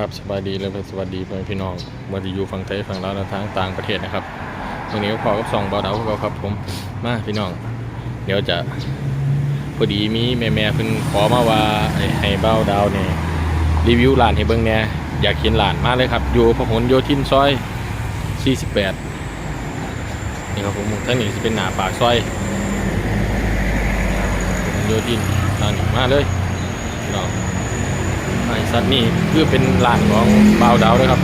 ครับสบายดีและสวัสดีพ่อแม่พี่น้องวันที่อยู่ฝั่งไทยฝั่งลาวและทางต่างประเทศนะครับวันนี้ก็พอกับสองเบาเดาพวกเราครับผมมาพี่น้อง เดี๋ยวจะพอดีมีแม่แม่เพิ่นขอมาว่าให้ให้าดาวเนี่ยรีวิวร้านให้เบิ่งแหน่ยอยากเห็นร้านมากเลยครับอยู่พหลโยธินซอย 48 นี่ครับผมทั้งนี้จะเป็นหน้าปากซอยโยธินทางนี้มาเลยพี่น้อง ไอ้สัตว์นี่คือเป็นร้านของบ่าวดาวนะครับ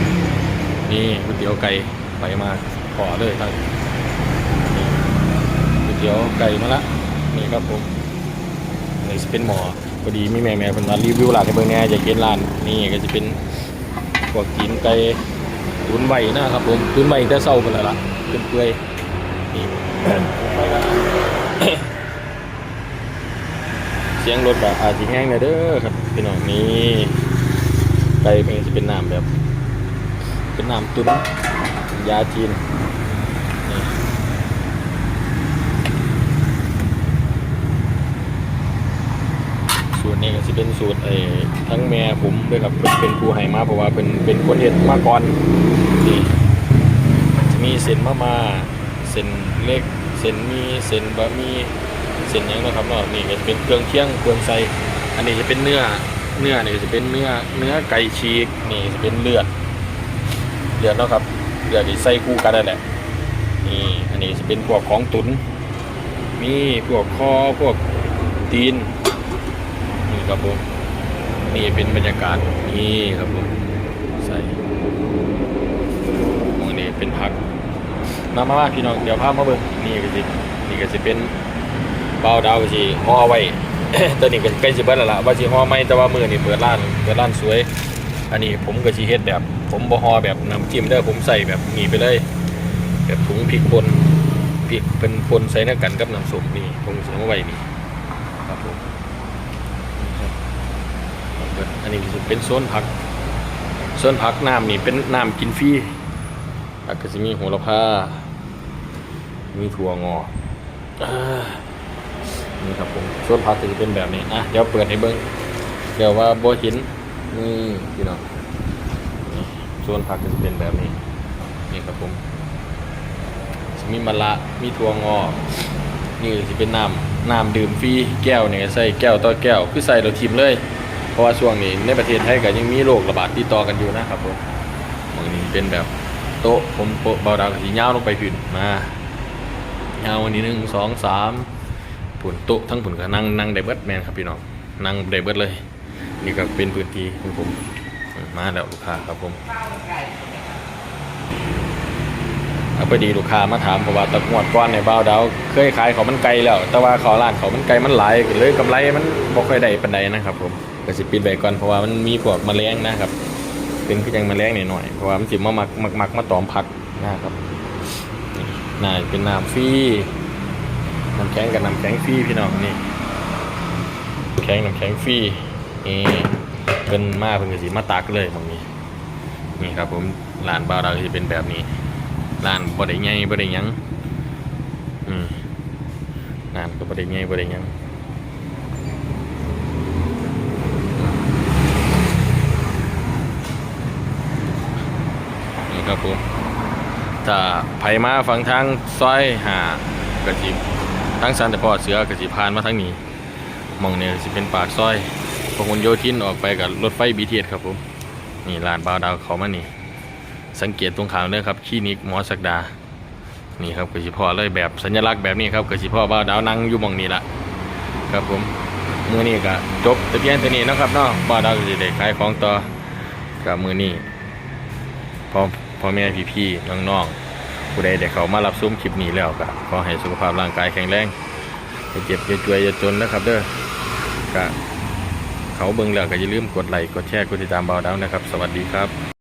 นี่ก๋วยเตี๋ยวไก่ไปมาขอเลยครับนี่ก๋วยเตี๋ยวไก่มาละนี่ครับผมนี่จะเป็นหมอพอดีมีแม่แม่ๆเป็นร้านรีวิวร้านในเบอร์แน่จะเห็นร้านนี่ก็จะเป็นพวกกินไก่ตุนใบนะครับผมตุนใบแต่เศร้าไปแล้วล่ะเปื่อยนี่ไปกัน สียงรถแบบอาจจะแห้งเลยเด้อครับพี่น้องนี่ไก่เป็นจะเป็นน้ำแบบ เป็นน้ำตุ้นยาจีนสูตรนี้ก็จะเป็นสูตรไอ้ทั้งแม่ผมด้วยครับเป็นเป็นครูไห้มาเพราะว่าเป็นเป็นคนเห็ดมาก่อนนี่จะมีเส้นมะมาเส้นเล็กเส้นมีเส้นบะหมี่ เส้นหยังนะครับเนาะนี่ก็จะเป็นเครื่องเคียงเครื่องใส่อันนี้จะเป็นเนื้อเนื้อนี่จะเป็นเนื้อเนื้อไก่ฉีกนี่จะเป็นเลือดเลือดเนาะครับเลือดที่ใส่คู่กันนั่นแหละนี่อันนี้จะเป็นพวกของตุนมีพวกคอพวกตีนนี่ครับผมนี่เป็นบรรยากาศนี่ครับผมใส่ตรงนี้เป็นพักมามามาพี่น้องเดี๋ยวพามาเบิ่งนี่ก็สินี่ก็จะเป็น เบาดาวสิห่อไว้ตอนนี้ก็ใกล้สิเบิดแล้วล่ะว่าสิห่อไหมแต่ว่ามือนี่เปิดร้านเปิดร้านสวย อันนี้ผมก็สิเฮ็ดแบบ ผมบ่ห่อแบบน้ำจิ้มเด้อผมใส่แบบนี้ไปเลย แบบถุงพริกป่นพริกเป็นป่นใส่ในกันกับน้ำส้มนี่ผมสิเอาไว้นี่ครับผมนี่ครับอันนี้เป็นโซนผักโซนผักน้ำนี่เป็นน้ำกินฟรีก็สิมีโหระพามีถั่วงออ นี่ครับผมส่วนผักก็จะเป็นแบบนี้อะเดี๋ยวเปิดให้เบิ้งเดี๋ยวว่าโบหินนี่พี่น้องส่วนผักก็จะเป็นแบบนี้นี่ครับผมมีมะระมีถั่วงอกนี่จะเป็นน้ำน้ำดื่มฟรีแก้วเนี่ยใส่แก้วต่อแก้วคือใส่เราทิมเลย เพราะว่าช่วงนี้ในประเทศไทยก็ยังมีโรคระบาดติดต่อกันอยู่นะครับผมตรงนี้เป็นแบบโต๊ะผมโต๊ะเบาดาวกับสีเงาลงไปพื้นมาเงาวันนี้หนึ่งสองสาม ผุนโต๊ะทั้งผุนก็นั่งนั่งได้เบิร์ดแมนครับพี่น้องนั่งได้เบิร์ดเลย นี่ก็เป็นพื้นที่ของผมมาแล้วลูกค้าครับผมเอาไปดีลูกค้ามาถามเพราะว่าตะงวดก้อนในบ้าวดาวเคยขายเขามันไกลแล้ว แต่ว่าเขาร้านเขามันไกลมันหลายเลยกำไรมันบ่ค่อยได้ปานใดนะครับผมก็สิปิดไว้ก่อนเพราะว่ามันมีพวกแมลงนะครับ เป็นคือยังแมลงหน่อยๆเพราะว่ามันสิมามักมักมักมาตอมผักนะครับน่าเป็นน้ำฟรีำแข็งกับน้ำแข็งฟรีพี่น้องนี่แข็งน้ำแข็งฟรีนี่เป็นมาเพิ่นก็สิมาตักเลยตรงนี้ นี่ครับผมร้านบ่าวเราจะเป็นแบบนี้ร้านบ่ได้ใหญ่บ่ได้หยังอืมร้านก็บ่ได้ใหญ่บ่ได้หยังนี่ครับผมถ้าไผมาฟังทางซอยหากระสิ ทั้งสันแต่พอเสือกระสิพานมาทั้งนี้มองเนี่ยสิเป็นปากซอยพหลโยธินออกไปกับรถไฟบีเทียครับผมนี่ลานบาวดาวเขามานี่ สังเกตตรงขางเลยครับคลินิกหมอสักดา นี่ครับกสิพ่อเลยแบบสัญลักษณ์แบบนี้ครับกสิพ่อบาวดาวนั่งอยู่มองนี้ละครับผมมือนี้ก็จบต่เพียงเท่านี้นะครับเนาะบาวดาวก็จะได้ขายของต่อกับมือนี้พอพ่อแม่พี่ๆน้องๆ ผู้ใดได้เขามารับซุ้มคลิปนี้แล้วก็ขอให้สุขภาพร่างกายแข็งแรงอย่าเจ็บอย่าจวยอย่าจนนะครับเด้อก็เขาเบิ่งแล้วก็อย่าลืมกดไลค์กดแชร์กดติดตามเบาดาวนะครับ สวัสดีครับ